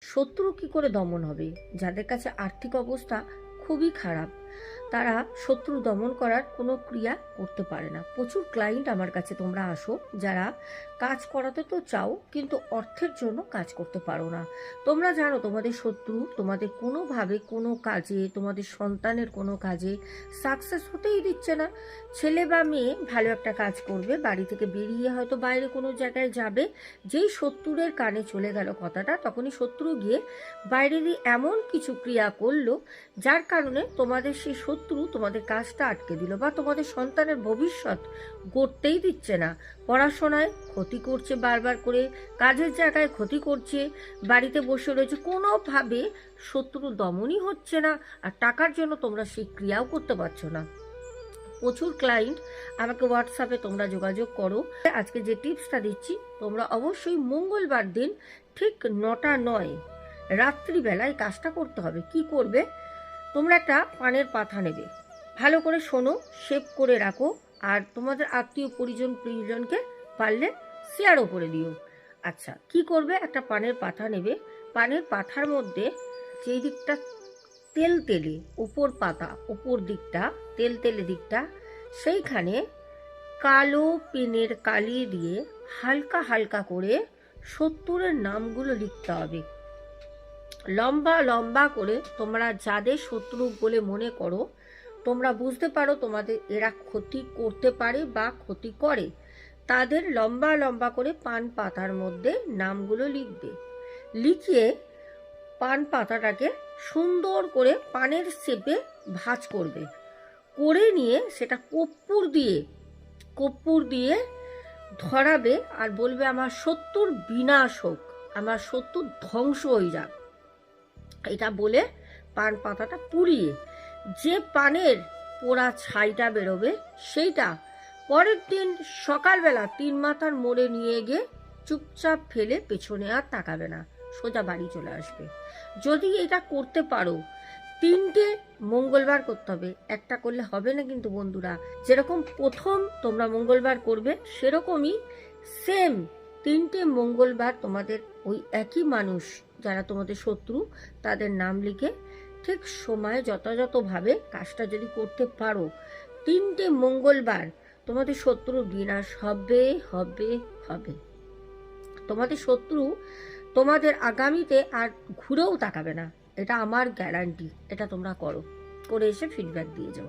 শত্রু কি করে দমন হবে? যাদের কাছে আর্থিক অবস্থা খুবই খারাপ। তারা শত্রু দমন করার কোনো ক্রিয়া করতে পারে না। প্রচুর ক্লায়েন্ট আমার কাছে তোমরা আসো, যারা কাজ করাতে তো চাও, কিন্তু অর্থের জন্য কাজ করতে পারো না। তোমরা জানো তোমাদের শত্রু তোমাদের কোনোভাবে কোনো কাজে, তোমাদের সন্তানের কোনো কাজে সাকসেস হতেই দিচ্ছে না। ছেলে বা মেয়ে ভালো একটা কাজ করবে, বাড়ি থেকে বেরিয়ে হয়তো বাইরে কোনো জায়গায় যাবে, যেই শত্রুরের কানে চলে গেল কথাটা, তখনই শত্রু গিয়ে বাইরেরই এমন কিছু ক্রিয়া করল, যার কারণে তোমাদের সেই শত্রু তোমাদের কাজটা আটকে দিল বা তোমাদের সন্তানের ভবিষ্যৎ গড়তেই দিচ্ছে না। পড়াশোনায় ক্ষতি করছে, বারবার করে কাজের জায়গায় ক্ষতি করছে, বাড়িতে বসে রয়েছে, কোনোভাবে শত্রু দমনই হচ্ছে না আর টাকার জন্য তোমরা সেই ক্রিয়াও করতে পারছ না। প্রচুর ক্লায়েন্ট আমাকে হোয়াটসঅ্যাপে তোমরা যোগাযোগ করো। আজকে যে টিপসটা দিচ্ছি, তোমরা অবশ্যই মঙ্গলবার দিন ঠিক নটা নয় রাত্রিবেলায় কাজটা করতে হবে। কি করবে? তোমরা একটা পানের পাথা নেবে। ভালো করে শোনো সেভ করে রাখো, আর তোমাদের আত্মীয় পরিজন, প্রিয়জনকে পারলে শেয়ারও করে দিও। আচ্ছা কি করবে? একটা পানের পাথা নেবে। পানের পাথার মধ্যে যেই দিকটা তেল তেলে উপর পাতা উপর দিকটা, তেল তেলে দিকটা, সেইখানে কালো পেনের কালি দিয়ে হালকা হালকা করে সত্তরের নামগুলো লিখতে হবে। লম্বা লম্বা করে তোমরা যাদের শত্রু বলে মনে করো, তোমরা বুঝতে পারো তোমাদের এরা ক্ষতি করতে পারে বা ক্ষতি করে। তাদের লম্বা লম্বা করে পান পাতার মধ্যে নামগুলো লিখবে। লিখিয়ে পান পাতাটাকে সুন্দর করে পানের শেপে ভাঁজ করবে। করে নিয়ে সেটা কর্পূর দিয়ে কর্পূর দিয়ে ধরাবে আর বলবে, আমার শত্রুর বিনাশ হোক, আমার শত্রুর ধ্বংস হয়ে যাক। এটা বলে পান পাতাটা পুড়িয়ে যে পানের পোড়া ছাইটা বেরোবে সেইটা পরের দিন সকালবেলা তিন মাথার মোড়ে নিয়ে গিয়ে চুপচাপ ফেলে পেছনে আর তাকাবে না, সোজা বাড়ি চলে আসবে। যদি এটা করতে পারো, তিনটে মঙ্গলবার করতে হবে, একটা করলে হবে না কিন্তু বন্ধুরা। যেরকম প্রথম তোমরা মঙ্গলবার করবে, সেরকমই সেম তিনটে মঙ্গলবার তোমাদের ওই একই মানুষ যারা তোমাদের শত্রু, তাদের নাম লিখে ঠিক সময়ে যথাযথভাবে কাজটা যদি করতে পারো, তিনটে মঙ্গলবার তোমাদের শত্রু বিনাশ হবে হবে হবে। তোমাদের শত্রু তোমাদের আগামীতে আর ঘুরেও তাকাবে না। এটা আমার গ্যারান্টি এটা তোমরা করো। করে এসে ফিডব্যাক দিয়ে যাও।